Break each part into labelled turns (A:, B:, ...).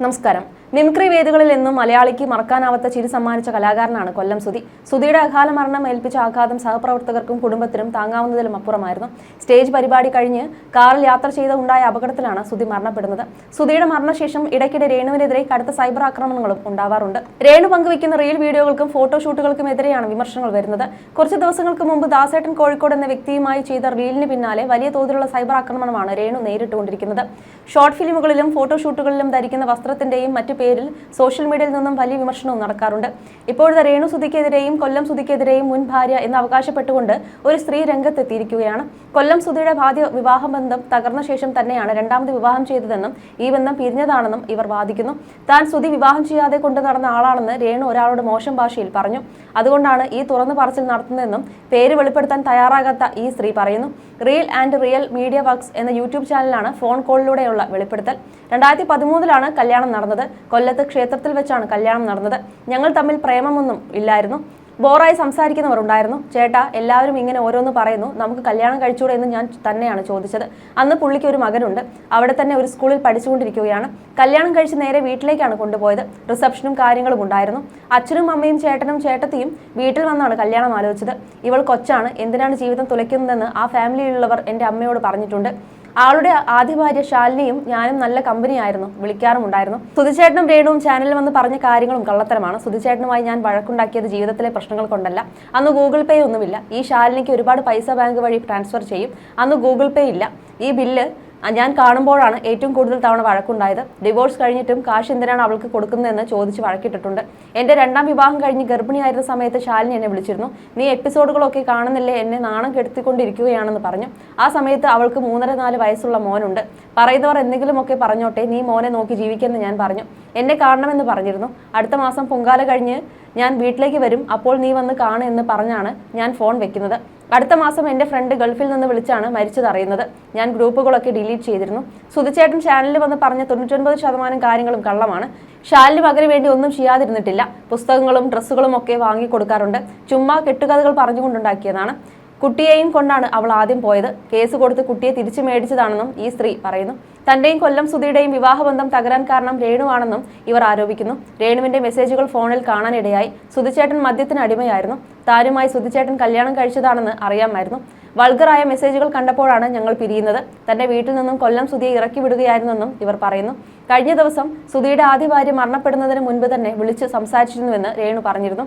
A: നമസ്കാരം മിമിക്രി വേദികളിൽ നിന്നും മലയാളിക്ക് മറക്കാനാവാത്ത ചിരി സമ്മാനിച്ച കലാകാരനാണ് കൊല്ലം സുധി. സുധിയുടെ അകാല മരണം ഏൽപ്പിച്ച ആഘാതം സഹപ്രവർത്തകർക്കും കുടുംബത്തിനും താങ്ങാവുന്നതിലും അപ്പുറമായിരുന്നു. സ്റ്റേജ് പരിപാടി കഴിഞ്ഞ് കാറിൽ യാത്ര ചെയ്ത ഉണ്ടായ അപകടത്തിലാണ് സുധി മരണപ്പെടുന്നത്. സുധിയുടെ മരണശേഷം ഇടയ്ക്കിടെ രേണുവിനെതിരെ കടുത്ത സൈബർ ആക്രമണങ്ങളും ഉണ്ടാവാറുണ്ട്. രേണു പങ്കുവയ്ക്കുന്ന റീൽ വീഡിയോകൾക്കും ഫോട്ടോഷൂട്ടുകൾക്കും എതിരെയാണ് വിമർശനങ്ങൾ വരുന്നത്. കുറച്ച് ദിവസങ്ങൾക്ക് മുമ്പ് ദാസേട്ടൻ കോഴിക്കോട് എന്ന വ്യക്തിയുമായി ചെയ്ത റീലിന് പിന്നാലെ വലിയ തോതിലുള്ള സൈബർ ആക്രമണമാണ് രേണു നേരിട്ടുകൊണ്ടിരിക്കുന്നത്. ഷോർട്ട് ഫിലിമുകളിലും ഫോട്ടോഷൂട്ടുകളിലും ധരിക്കുന്ന വസ്ത്രത്തിന്റെയും മറ്റു പേരിൽ സോഷ്യൽ മീഡിയയിൽ നിന്നും വലിയ വിമർശനവും നടക്കാറുണ്ട്. ഇപ്പോഴത്തെ രേണു സുധിക്കെതിരെയും കൊല്ലം സുധിക്കെതിരെയും മുൻ ഭാര്യ എന്ന് അവകാശപ്പെട്ടുകൊണ്ട് ഒരു സ്ത്രീ രംഗത്തെത്തിയിരിക്കുകയാണ്. കൊല്ലം സുധിയുടെ ആദ്യ വിവാഹ ബന്ധം തകർന്ന ശേഷം തന്നെയാണ് രണ്ടാമത് വിവാഹം ചെയ്തതെന്നും ഈ ബന്ധം പിരിഞ്ഞതാണെന്നും ഇവർ വാദിക്കുന്നു. താൻ സുധി വിവാഹം ചെയ്യാതെ കൊണ്ടു നടന്ന ആളാണെന്ന് രേണു ഒരാളോട് മോശം ഭാഷയിൽ പറഞ്ഞു. അതുകൊണ്ടാണ് ഈ തുറന്നു പറച്ചിൽ നടത്തുന്നതെന്നും പേര് വെളിപ്പെടുത്താൻ തയ്യാറാകാത്ത ഈ സ്ത്രീ പറയുന്നു. Real and real media works എന്ന യൂട്യൂബ് ചാനലാണ് ഫോൺ കോളിലൂടെയുള്ള വെളിപ്പെടുത്തൽ. രണ്ടായിരത്തി പതിമൂന്നിലാണ് കല്യാണം നടന്നത്. കൊല്ലത്ത് ക്ഷേത്രത്തിൽ വെച്ചാണ് കല്യാണം നടന്നത്. ഞങ്ങൾ തമ്മിൽ പ്രേമമൊന്നും ഇല്ലായിരുന്നു. ബോറായി സംസാരിക്കുന്നവർ ഉണ്ടായിരുന്നു. ചേട്ടാ എല്ലാവരും ഇങ്ങനെ ഓരോന്ന് പറയുന്നു. നമുക്ക് കല്യാണം കഴിച്ചൂടെ എന്ന് ഞാൻ തന്നെയാണ് ചോദിച്ചത്. അന്ന് പുള്ളിക്ക് ഒരു മകനുണ്ട്. അവിടെ തന്നെ ഒരു സ്കൂളിൽ പഠിച്ചുകൊണ്ടിരിക്കുകയാണ്. കല്യാണം കഴിച്ച് നേരെ വീട്ടിലേക്കാണ് കൊണ്ടുപോയത്. റിസപ്ഷനും കാര്യങ്ങളും ഉണ്ടായിരുന്നു. അച്ഛനും അമ്മയും ചേട്ടനും ചേട്ടത്തിയും വീട്ടിൽ വന്നാണ് കല്യാണം ആലോചിച്ചത്. ഇവൾ കൊച്ചാണ്. എന്തിനാണ് ജീവിതം തുലയ്ക്കുന്നതെന്ന് ആ ഫാമിലിയിലുള്ളവർ എന്റെ അമ്മയോട് പറഞ്ഞിട്ടുണ്ട്. ആളുടെ ആദ്യ ഭാര്യ ശാലിനിയും ഞാനും നല്ല കമ്പനിയായിരുന്നു വിളിക്കാറുമുണ്ടായിരുന്നു. സുധിച്ചേട്ടനും രേണുവും ചാനലിൽ വന്ന് പറഞ്ഞ കാര്യങ്ങളും കള്ളത്തരമാണ്. സുധിച്ചേട്ടനുമായി ഞാൻ വഴക്കുണ്ടാക്കിയത് ജീവിതത്തിലെ പ്രശ്നങ്ങൾ കൊണ്ടല്ല. അന്ന് ഗൂഗിൾ പേ ഒന്നുമില്ല. ഈ ശാലിനിക്ക് ഒരുപാട് പൈസ ബാങ്ക് വഴി ട്രാൻസ്ഫർ ചെയ്യും. അന്ന് ഗൂഗിൾ പേ ഇല്ല. ഈ ബില്ല് ഞാൻ കാണുമ്പോഴാണ് ഏറ്റവും കൂടുതൽ തവണ വഴക്കുണ്ടായത്. ഡിവോഴ്സ് കഴിഞ്ഞിട്ടും കാശ് എന്തിനാണ് അവൾക്ക് കൊടുക്കുന്നതെന്ന് ചോദിച്ച് വഴക്കിട്ടിട്ടുണ്ട്. എന്റെ രണ്ടാം വിവാഹം കഴിഞ്ഞ് ഗർഭിണിയായിരുന്ന സമയത്ത് ശാലിനി എന്നെ വിളിച്ചിരുന്നു. നീ എപ്പിസോഡുകളൊക്കെ കാണുന്നില്ലേ? എന്നെ നാണം കെടുത്തിക്കൊണ്ടിരിക്കുകയാണെന്ന് പറഞ്ഞു. ആ സമയത്ത് അവൾക്ക് മൂന്നര നാല് വയസ്സുള്ള മോനുണ്ട്. പറയുന്നവർ എന്തെങ്കിലുമൊക്കെ പറഞ്ഞോട്ടെ? നീ മോനെ നോക്കി ജീവിക്കുമെന്ന് ഞാൻ പറഞ്ഞു. എന്നെ കാണണമെന്ന് പറഞ്ഞിരുന്നു. അടുത്ത മാസം പൊങ്കാല കഴിഞ്ഞ് ഞാൻ വീട്ടിലേക്ക് വരും അപ്പോൾ നീ വന്ന് കാണു എന്ന് പറഞ്ഞാണ് ഞാൻ ഫോൺ വെക്കുന്നത്. അടുത്ത മാസം എന്റെ ഫ്രണ്ട് ഗൾഫിൽ നിന്ന് വിളിച്ചാണ് മരിച്ചതറിയുന്നത് ഞാൻ ഗ്രൂപ്പുകളൊക്കെ ഡിലീറ്റ് ചെയ്തിരുന്നു. സുധിച്ചേട്ടൻ ചാനലിൽ വന്ന് പറഞ്ഞ തൊണ്ണൂറ്റൊൻപത് ശതമാനം കാര്യങ്ങളും കള്ളമാണ്. ഷാലിന് പകരം വേണ്ടി ഒന്നും ചെയ്യാതിരുന്നിട്ടില്ല. പുസ്തകങ്ങളും ഡ്രസ്സുകളും ഒക്കെ വാങ്ങിക്കൊടുക്കാറുണ്ട്. ചുമ്മാ കെട്ടുകഥകൾ പറഞ്ഞുകൊണ്ടുണ്ടാക്കിയതാണ്. കുട്ടിയെയും കൊണ്ടാണ് അവൾ ആദ്യം പോയത്. കേസ് കൊടുത്ത് കുട്ടിയെ തിരിച്ചു മേടിച്ചതാണെന്നും ഈ സ്ത്രീ പറയുന്നു. തന്റെയും കൊല്ലം സുധിയുടെയും വിവാഹബന്ധം തകരാൻ കാരണം രേണുവാണെന്നും ഇവർ ആരോപിക്കുന്നു. രേണുവിന്റെ മെസ്സേജുകൾ ഫോണിൽ കാണാനിടയായി. സുധിച്ചേട്ടൻ മദ്യത്തിന് അടിമയായിരുന്നു. താനുമായി സുധിച്ചേട്ടൻ കല്യാണം കഴിച്ചതാണെന്ന് അറിയാമായിരുന്നു. വൾഗറായ മെസ്സേജുകൾ കണ്ടപ്പോഴാണ് ഞങ്ങൾ പിരിയുന്നത്. തന്റെ വീട്ടിൽ നിന്നും കൊല്ലം സുധിയെ ഇറക്കി വിടുകയായിരുന്നെന്നും ഇവർ പറയുന്നു. കഴിഞ്ഞ ദിവസം സുധിയുടെ ആദ്യ ഭാര്യ മരണപ്പെടുന്നതിന് മുൻപ് തന്നെ വിളിച്ച് സംസാരിച്ചിരുന്നുവെന്ന് രേണു പറഞ്ഞിരുന്നു.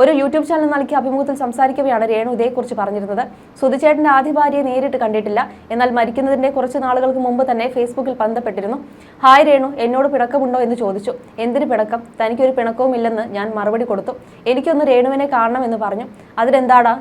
A: ഒരു യൂട്യൂബ് ചാനൽ നൽകിയ അഭിമുഖത്തിൽ സംസാരിക്കവെയാണ് രേണു ഇതേക്കുറിച്ച് പറഞ്ഞിരുന്നത്. സുധിച്ചേട്ടന്റെ ആദ്യ ഭാര്യയെ നേരിട്ട് കണ്ടിട്ടില്ല. എന്നാൽ മരിക്കുന്നതിന്റെ കുറച്ച് നാളുകൾക്ക് മുമ്പ് തന്നെ ഫേസ്ബുക്കിൽ ബന്ധപ്പെട്ടിരുന്നു. ഹായ് രേണു എന്നോട് പിണക്കമുണ്ടോ? എന്ന് ചോദിച്ചു. എന്തിന് പിണക്കം? തനിക്കൊരു പിണക്കവും ഇല്ലെന്ന് ഞാൻ മറുപടി കൊടുത്തു. എനിക്കൊന്ന് രേണുവിനെ കാണണമെന്ന് പറഞ്ഞു. അതിനെന്താടാ?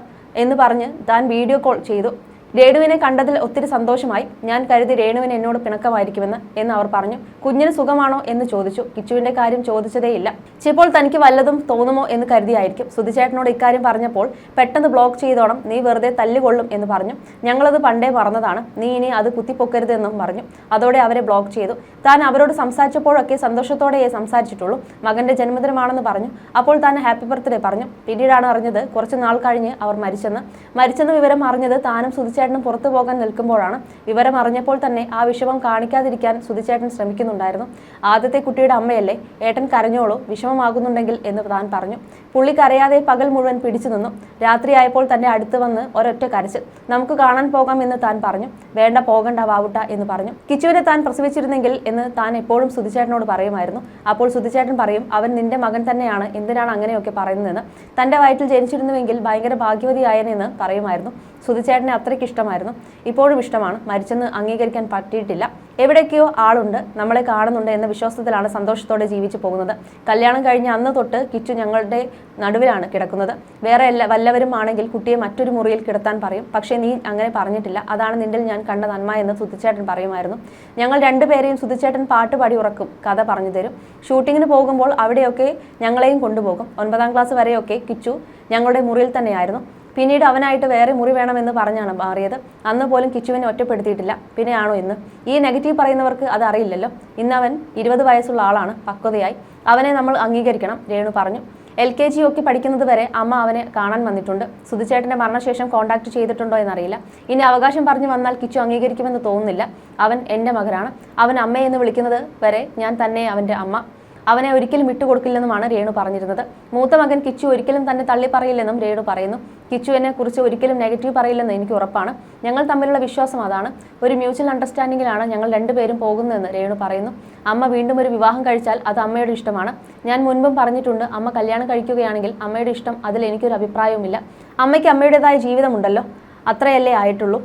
A: എന്ന് പറഞ്ഞ് താൻ വീഡിയോ കോൾ ചെയ്തു. രേണുവിനെ കണ്ടതിൽ ഒത്തിരി സന്തോഷമായി. ഞാൻ കരുതി രേണുവിന് എന്നോട് പിണക്കമായിരിക്കുമെന്ന് എന്ന് അവർ പറഞ്ഞു. കുഞ്ഞിന് സുഖമാണോ എന്ന് ചോദിച്ചു. കിച്ചുവിന്റെ കാര്യം ചോദിച്ചതേയില്ല. ചിലപ്പോൾ തനിക്ക് വല്ലതും തോന്നുമോ എന്ന് കരുതിയായിരിക്കും. സുധിചേട്ടനോട് ഇക്കാര്യം പറഞ്ഞപ്പോൾ പെട്ടെന്ന് ബ്ലോക്ക് ചെയ്തോണം. നീ വെറുതെ തല്ലുകൊള്ളും എന്ന് പറഞ്ഞു. ഞങ്ങളത് പണ്ടേ പറഞ്ഞതാണ് നീ ഇനി അത് കുത്തിപ്പൊക്കരുതെന്നും പറഞ്ഞു. അതോടെ അവരെ ബ്ലോക്ക് ചെയ്തു. താൻ അവരോട് സംസാരിച്ചപ്പോഴൊക്കെ സന്തോഷത്തോടെയേ സംസാരിച്ചിട്ടുള്ളൂ. മകന്റെ ജന്മദിനമാണെന്ന് പറഞ്ഞു. അപ്പോൾ താൻ ഹാപ്പി ബർത്ത്ഡേ പറഞ്ഞു. പിന്നീടാണ് അറിഞ്ഞത് കുറച്ച് നാൾ കഴിഞ്ഞ് അവർ മരിച്ചെന്ന്. മരിച്ചെന്ന് വിവരം അറിഞ്ഞത് താനും സുധിച്ചേട്ടനും പുറത്തു പോകാൻ നിൽക്കുമ്പോഴാണ് വിവരം അറിഞ്ഞപ്പോൾ തന്നെ ആ വിഷമം കാണിക്കാതിരിക്കാൻ സുധിച്ചേട്ടൻ ശ്രമിക്കുന്നുണ്ടായിരുന്നു. ആദ്യത്തെ കുട്ടിയുടെ അമ്മയല്ലേ? ഏട്ടൻ കരഞ്ഞോളൂ വിഷമമാകുന്നുണ്ടെങ്കിൽ എന്ന് താൻ പറഞ്ഞു. പുള്ളി കരയാതെ പകൽ മുഴുവൻ പിടിച്ചു നിന്നു. രാത്രിയായപ്പോൾ തന്നെ അടുത്ത് വന്ന് ഒരൊറ്റ കരച്ചിൽ. നമുക്ക് കാണാൻ പോകാം എന്ന് താൻ പറഞ്ഞു. വേണ്ട പോകണ്ട വാവുട്ട എന്ന് പറഞ്ഞു. കിച്ചുവിനെ താൻ പ്രസവിച്ചിരുന്നെങ്കിൽ എന്ന് താൻ എപ്പോഴും സുധിച്ചേട്ടനോട് പറയുമായിരുന്നു. അപ്പോൾ സുധിച്ചേട്ടൻ പറയും അവൻ നിന്റെ മകൻ തന്നെയാണ് എന്തിനാണ് അങ്ങനെയൊക്കെ പറയുന്നതെന്ന്? തന്റെ വയറ്റിൽ ജനിച്ചിരുന്നുവെങ്കിൽ ഭയങ്കര ഭാഗ്യവതിയായെന്ന് പറയുമായിരുന്നു. സുധിച്ചേട്ടനെ അത്രയ്ക്ക് ഇഷ്ടമായിരുന്നു. ഇപ്പോഴും ഇഷ്ടമാണ്. മരിച്ചെന്ന് അംഗീകരിക്കാൻ പറ്റിയിട്ടില്ല. എവിടേക്കോ ആളുണ്ട്. നമ്മളെ കാണുന്നുണ്ട് എന്ന വിശ്വാസത്തിലാണ് സന്തോഷത്തോടെ ജീവിച്ചു പോകുന്നത്. കല്യാണം കഴിഞ്ഞ അന്ന് തൊട്ട് കിച്ചു ഞങ്ങളുടെ നടുവിലാണ് കിടക്കുന്നത്. വേറെ എല്ലാ വല്ലവരും ആണെങ്കിൽ കുട്ടിയെ മറ്റൊരു മുറിയിൽ കിടത്താൻ പറയും. പക്ഷേ നീ അങ്ങനെ പറഞ്ഞിട്ടില്ല. അതാണ് നിന്റെ ഞാൻ കണ്ട നന്മ എന്ന് സുധിച്ചേട്ടൻ പറയുമായിരുന്നു. ഞങ്ങൾ രണ്ടുപേരെയും സുധിച്ചേട്ടൻ പാട്ട് പാടി ഉറക്കും. കഥ പറഞ്ഞു തരും. ഷൂട്ടിങ്ങിന് പോകുമ്പോൾ അവിടെയൊക്കെ ഞങ്ങളെയും കൊണ്ടുപോകും. ഒൻപതാം ക്ലാസ് വരെയൊക്കെ കിച്ചു ഞങ്ങളുടെ മുറിയിൽ തന്നെയായിരുന്നു. പിന്നീട് അവനായിട്ട് വേറെ മുറി വേണമെന്ന് പറഞ്ഞാണ് മാറിയത്. അന്ന് പോലും കിച്ചുവിനെ ഒറ്റപ്പെടുത്തിയിട്ടില്ല. പിന്നെയാണോ ഇന്ന്? ഈ നെഗറ്റീവ് പറയുന്നവർക്ക് അത് അറിയില്ലല്ലോ. ഇന്ന് അവൻ ഇരുപത് വയസ്സുള്ള ആളാണ്. പക്വതയായി. അവനെ നമ്മൾ അംഗീകരിക്കണം രേണു പറഞ്ഞു. എൽ കെ ജി ഒക്കെ പഠിക്കുന്നത് വരെ അമ്മ അവനെ കാണാൻ വന്നിട്ടുണ്ട്. സുധിച്ചേട്ടന്റെ മരണശേഷം കോൺടാക്ട് ചെയ്തിട്ടുണ്ടോ എന്നറിയില്ല. ഇനി അവകാശം പറഞ്ഞു വന്നാൽ കിച്ചു അംഗീകരിക്കുമെന്ന് തോന്നുന്നില്ല. അവൻ എന്റെ മകനാണ്. അവൻ അമ്മയെന്ന് വിളിക്കുന്നത് വരെ ഞാൻ തന്നെ അവന്റെ അമ്മ. അവനെ ഒരിക്കലും വിട്ടുകൊടുക്കില്ലെന്നുമാണ് രേണു പറഞ്ഞിരുന്നത്. മൂത്ത മകൻ കിച്ചു ഒരിക്കലും തന്നെ തള്ളി പറയില്ലെന്നും രേണു പറയുന്നു. കിച്ചുവിനെ കുറിച്ച് ഒരിക്കലും നെഗറ്റീവ് പറയില്ലെന്ന് എനിക്ക് ഉറപ്പാണ്. ഞങ്ങൾ തമ്മിലുള്ള വിശ്വാസം അതാണ്. ഒരു മ്യൂച്വൽ അണ്ടർസ്റ്റാൻഡിങ്ങിലാണ് ഞങ്ങൾ രണ്ടുപേരും പോകുന്നതെന്ന് രേണു പറയുന്നു. അമ്മ വീണ്ടും ഒരു വിവാഹം കഴിച്ചാൽ അത് അമ്മയുടെ ഇഷ്ടമാണ്. ഞാൻ മുൻപും പറഞ്ഞിട്ടുണ്ട് അമ്മ കല്യാണം കഴിക്കുകയാണെങ്കിൽ അമ്മയുടെ ഇഷ്ടം അതിൽ എനിക്കൊരു അഭിപ്രായവുമില്ല. അമ്മയ്ക്ക് അമ്മയുടേതായ ജീവിതമുണ്ടല്ലോ. അത്രയല്ലേ ആയിട്ടുള്ളൂ.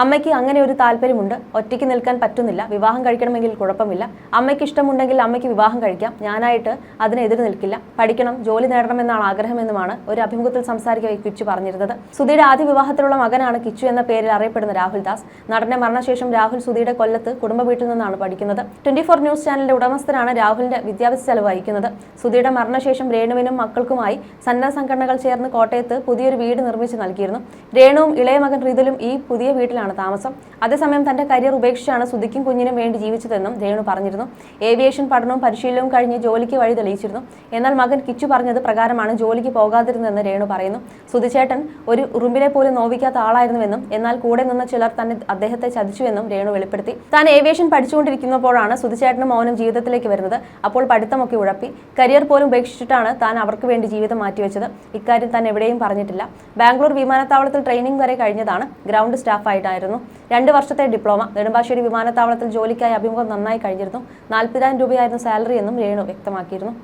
A: അമ്മയ്ക്ക് അങ്ങനെ ഒരു താല്പര്യമുണ്ട്. ഒറ്റയ്ക്ക് നിൽക്കാൻ പറ്റുന്നില്ല. വിവാഹം കഴിക്കണമെങ്കിൽ കുഴപ്പമില്ല. അമ്മയ്ക്ക് ഇഷ്ടമുണ്ടെങ്കിൽ അമ്മയ്ക്ക് വിവാഹം കഴിക്കാം. ഞാനായിട്ട് അതിനെതിരെ നിൽക്കില്ല. പഠിക്കണം ജോലി നേടണമെന്നാണ് ആഗ്രഹമെന്നുമാണ് ഒരു അഭിമുഖത്തിൽ സംസാരിക്കവെ കിച്ചു പറഞ്ഞിരുന്നത്. സുധിയുടെ ആദ്യ വിവാഹത്തിലുള്ള മകനാണ് കിച്ചു എന്ന പേരിൽ അറിയപ്പെടുന്ന രാഹുൽ ദാസ്. നടന്റെ മരണശേഷം രാഹുൽ സുധിയുടെ കൊല്ലത്ത് കുടുംബ വീട്ടിൽ നിന്നാണ് പഠിക്കുന്നത്. ട്വന്റി ഫോർ ന്യൂസ് ചാനലിന്റെ ഉടമസ്ഥനാണ് രാഹുലിന്റെ വിദ്യാഭ്യാസ ചെലവ് വഹിക്കുന്നത്. സുധിയുടെ മരണശേഷം രേണുവിനും മക്കൾക്കുമായി സന്നദ്ധ സംഘടനകൾ ചേർന്ന് കോട്ടയത്ത് പുതിയൊരു വീട് നിർമ്മിച്ച് നൽകിയിരുന്നു. രേണുവും ഇളയ മകൻ റിതുലും ഈ പുതിയ വീട്ടിലാണ് താമസം. അതേസമയം തന്റെ കരിയർ ഉപേക്ഷിച്ചാണ് സുധിക്കും കുഞ്ഞിനും വേണ്ടി ജീവിച്ചതെന്നും രേണു പറഞ്ഞിരുന്നു. ഏവിയേഷൻ പഠനവും പരിശീലനവും കഴിഞ്ഞ് ജോലിക്ക് വഴി തെളിയിച്ചിരുന്നു. എന്നാൽ മകൻ കിച്ചു പറഞ്ഞത് പ്രകാരമാണ് ജോലിക്ക് പോകാതിരുന്നതെന്ന് രേണു പറയുന്നു. സുധിച്ചേട്ടൻ ഒരു ഉറുമ്പിനെ പോലും നോവിക്കാത്ത ആളായിരുന്നുവെന്നും എന്നാൽ കൂടെ നിന്ന ചിലർ തന്നെ അദ്ദേഹത്തെ ചതിച്ചുവെന്നും രേണു വെളിപ്പെടുത്തി. താൻ ഏവിയേഷൻ പഠിച്ചുകൊണ്ടിരിക്കുന്നപ്പോഴാണ് സുധിച്ചേട്ടനും മൗനം ജീവിതത്തിലേക്ക് വരുന്നത്. അപ്പോൾ പഠിത്തമൊക്കെ ഉഴപ്പി. കരിയർ പോലും ഉപേക്ഷിച്ചിട്ടാണ് താൻ അവർക്ക് വേണ്ടി ജീവിതം മാറ്റിവെച്ചത്. ഇക്കാര്യം താൻ എവിടെയും പറഞ്ഞിട്ടില്ല. ബാംഗ്ലൂർ വിമാനത്താവളത്തിൽ ട്രെയിനിങ് വരെ കഴിഞ്ഞതാണ്. ഗ്രൗണ്ട് സ്റ്റാഫായിട്ടായിരുന്നു രണ്ട് വർഷത്തെ ഡിപ്ലോമ. നെടുമ്പാശ്ശേരി വിമാനത്താവളത്തിൽ ജോലിക്കായി അഭിമുഖം നന്നായി കഴിഞ്ഞിരുന്നു. നാൽപ്പതിനായിരം രൂപയായിരുന്നു സാലറി എന്നും രേണു വ്യക്തമാക്കിയിരുന്നു.